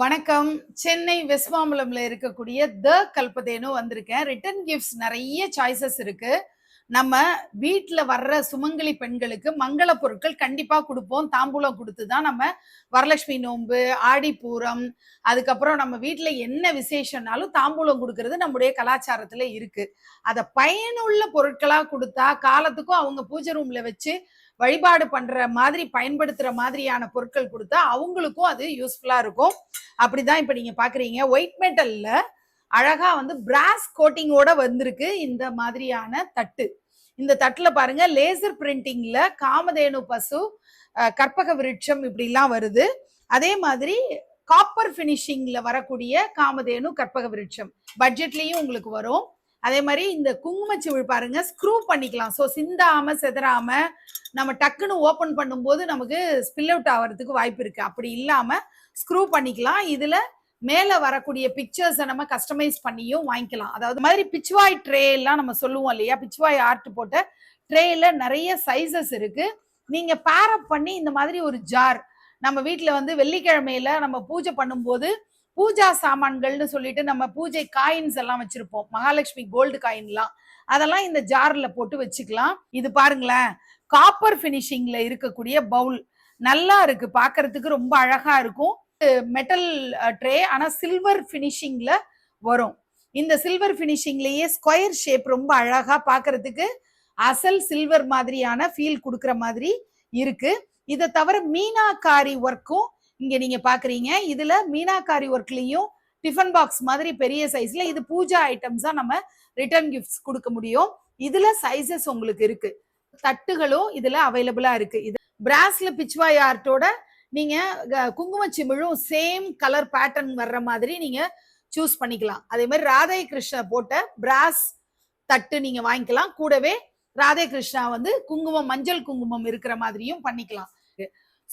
வணக்கம். சென்னை வெஸ்மாம்பலம்ல இருக்கக்கூடிய த கல்பதேனு வந்திருக்கேன். ரிட்டர்ன் கிஃப்ட்ஸ் நிறைய சாய்ஸஸ் இருக்கு. நம்ம வீட்டில் வர்ற சுமங்கலி பெண்களுக்கு மங்கள பொருட்கள் கண்டிப்பாக கொடுப்போம். தாம்பூலம் கொடுத்து தான் நம்ம வரலட்சுமி நோன்பு ஆடிப்பூரம் அதுக்கப்புறம் நம்ம வீட்டில் என்ன விசேஷம்னாலும் தாம்பூலம் கொடுக்கறது நம்முடைய கலாச்சாரத்தில் இருக்குது அதை பயனுள்ள பொருட்களாக கொடுத்தா காலத்துக்கும் அவங்க பூஜை ரூமில் வச்சு வழிபாடு பண்ணுற மாதிரி பயன்படுத்துகிற மாதிரியான பொருட்கள் கொடுத்தா அவங்களுக்கும் அது யூஸ்ஃபுல்லாக இருக்கும். அப்படி தான் இப்போ நீங்கள் பார்க்குறீங்க ஒயிட் மெட்டலில் அழகா வந்து பிராஸ் கோட்டிங்கோட வந்திருக்கு இந்த மாதிரியான தட்டு. இந்த தட்டுல பாருங்க லேசர் பிரிண்டிங்ல காமதேனு பசு கற்பக விருட்சம் இப்படிலாம் வருது. அதே மாதிரி காப்பர் ஃபினிஷிங்ல வரக்கூடிய காமதேனு கற்பக விருட்சம் பட்ஜெட்லயும் உங்களுக்கு வரும். அதே மாதிரி இந்த குங்குமச்சிவிழ் பாருங்க ஸ்க்ரூ பண்ணிக்கலாம். ஸோ சிந்தாம செதறாம நம்ம டக்குன்னு ஓப்பன் பண்ணும்போது நமக்கு ஸ்பில் அவுட் ஆகிறதுக்கு வாய்ப்பு இருக்கு. அப்படி இல்லாம ஸ்க்ரூ பண்ணிக்கலாம். இதுல மேல வரக்கூடிய பிக்சர்ஸை நம்ம கஸ்டமைஸ் பண்ணியும் வாங்கிக்கலாம். அதாவது மாதிரி பிச்வாய் ட்ரே எல்லாம் நம்ம சொல்லுவோம் இல்லையா? பிச்வாய் ஆர்ட் போட்ட ட்ரேல நிறைய சைசஸ் இருக்கு. நீங்க பேரப் பண்ணி இந்த மாதிரி ஒரு ஜார் நம்ம வீட்டில் வந்து வெள்ளிக்கிழமையில நம்ம பூஜை பண்ணும்போது பூஜா சாமான்கள்னு சொல்லிட்டு நம்ம பூஜை காயின்ஸ் எல்லாம் வச்சிருப்போம். மகாலட்சுமி கோல்டு காயின்லாம் அதெல்லாம் இந்த ஜார்ல போட்டு வச்சுக்கலாம். இது பாருங்களேன். காப்பர் ஃபினிஷிங்ல இருக்கக்கூடிய பவுல் நல்லா இருக்கு. பாக்குறதுக்கு ரொம்ப அழகா இருக்கும். மெட்டல் ட்ரே ஆனா சில்வர் ஃபினிஷிங்ல வரும். இந்த சில்வர் ஃபினிஷிங்லயே ஸ்கொயர் ஷேப் ரொம்ப அழகா பார்க்கறதுக்கு அசல் சில்வர் மாதிரியான ஃபீல் கொடுக்குற மாதிரி இருக்கு. இதை தவிர மீனாக்காரி ஒர்க்கும் இங்க நீங்க பாக்குறீங்க. இதுல மீனாக்காரி ஒர்க்லயும் டிஃபன் பாக்ஸ் மாதிரி பெரிய சைஸ்ல இது பூஜா ஐட்டம்ஸாக நம்ம ரிட்டர்ன் கிஃப்ட்ஸ் கொடுக்க முடியும். இதுல சைசஸ் உங்களுக்கு இருக்கு. தட்டுகளும் இதுல அவைலபிளா இருக்கு. இது பிராஸ்ல பிச்வாய் ஆர்ட்டோட நீங்க க- குங்கும சிமிழும் சேம் கலர் பேட்டர்ன் வர்ற மாதிரி நீங்க சூஸ் பண்ணிக்கலாம். அதே மாதிரி ராதே கிருஷ்ணா போட்ட பிராஸ் தட்டு நீங்க வாங்கிக்கலாம். கூடவே ராதே கிருஷ்ணா வந்து குங்குமம் மஞ்சள் குங்குமம் இருக்கிற மாதிரியும் பண்ணிக்கலாம்.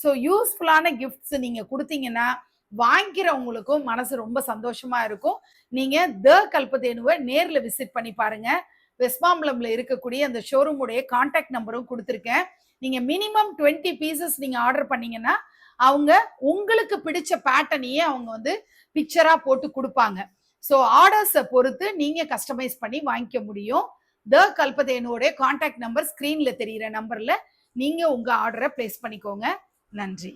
ஸோ யூஸ்ஃபுல்லான கிஃப்ட்ஸ் நீங்க கொடுத்தீங்கன்னா வாங்கிக்கிறவங்களுக்கும் மனசு ரொம்ப சந்தோஷமா இருக்கும். நீங்க த கல்பத்தேனுவை நேரில் விசிட் பண்ணி பாருங்க. வெஸ்மாம்பலம்ல இருக்கக்கூடிய அந்த ஷோரூமுடைய கான்டாக்ட் நம்பரும் கொடுத்துருக்கேன். நீங்க மினிமம் டுவெண்ட்டி பீசஸ் நீங்க ஆர்டர் பண்ணீங்கன்னா அவங்க உங்களுக்கு பிடிச்ச பேட்டர்னையே அவங்க வந்து பிக்சரா போட்டு கொடுப்பாங்க. ஸோ ஆர்டர்ஸை பொறுத்து நீங்க கஸ்டமைஸ் பண்ணி வாங்கிக்க முடியும். த கல்பதேனுடைய கான்டாக்ட் நம்பர் ஸ்கிரீன்ல தெரியிற நம்பர்ல நீங்க உங்க ஆர்டரை பிளேஸ் பண்ணிக்கோங்க. நன்றி.